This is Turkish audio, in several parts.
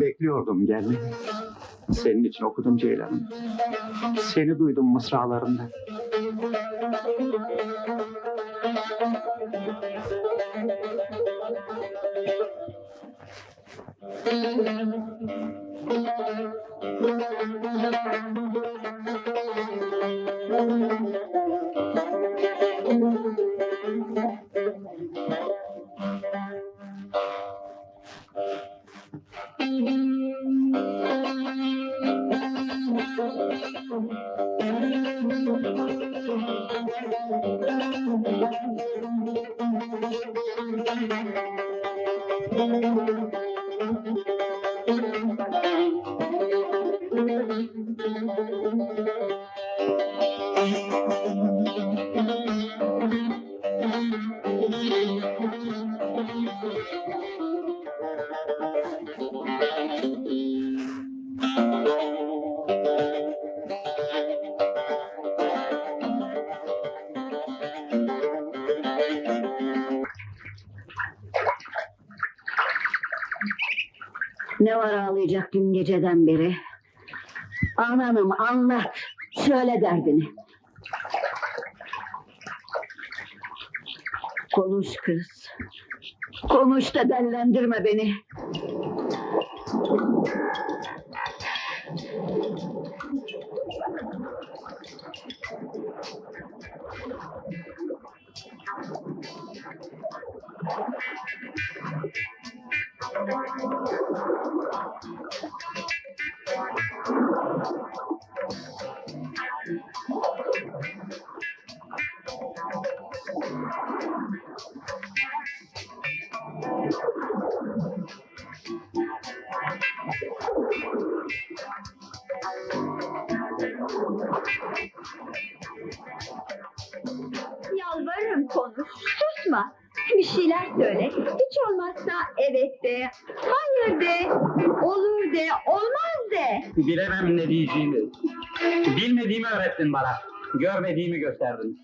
Bekliyordum gelmeni. Senin için okudum Ceylan'ım. Seni duydum mısralarında. Thank you. Ne var ağlayacak dün geceden beri? Ananım anlat. Söyle derdini. Konuş kız. Konuş da dellendirme beni. Yalvarırım konuş. Susma. Bir şeyler söyle. Hiç olmazsa evet de, hayır de, olur de, olmaz de. Bilemem ne diyeceğimi. Bilmediğimi öğrettin bana. Görmediğimi gösterdin.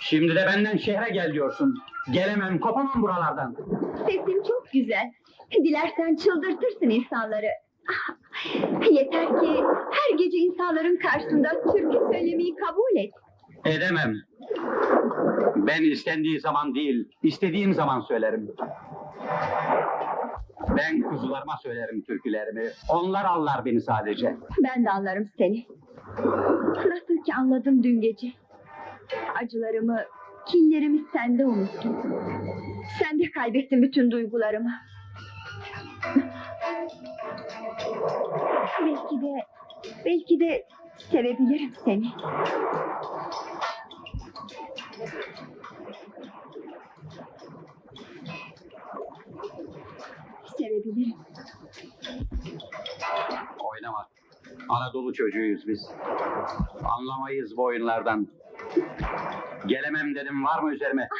Şimdi de benden şehre gel diyorsun. Gelemem, kopamam buralardan. Sesin çok güzel. Dilersen çıldırtırsın insanları. Yeter ki her gece insanların karşısında türkü söylemeyi kabul et. Edemem. Ben istendiği zaman değil, istediğim zaman söylerim. Ben kuzularıma söylerim türkülerimi. Onlar anlar beni sadece. Ben de anlarım seni. Nasıl ki anladım dün gece. Acılarımı, kinlerimi sende unuttum. Sen de kaybettin bütün duygularımı. Belki de, belki de sevebilirim seni. Sevebilirim. Oynama. Anadolu çocuğuyuz biz. Anlamayız bu oyunlardan. Gelemem dedim var mı üzerime?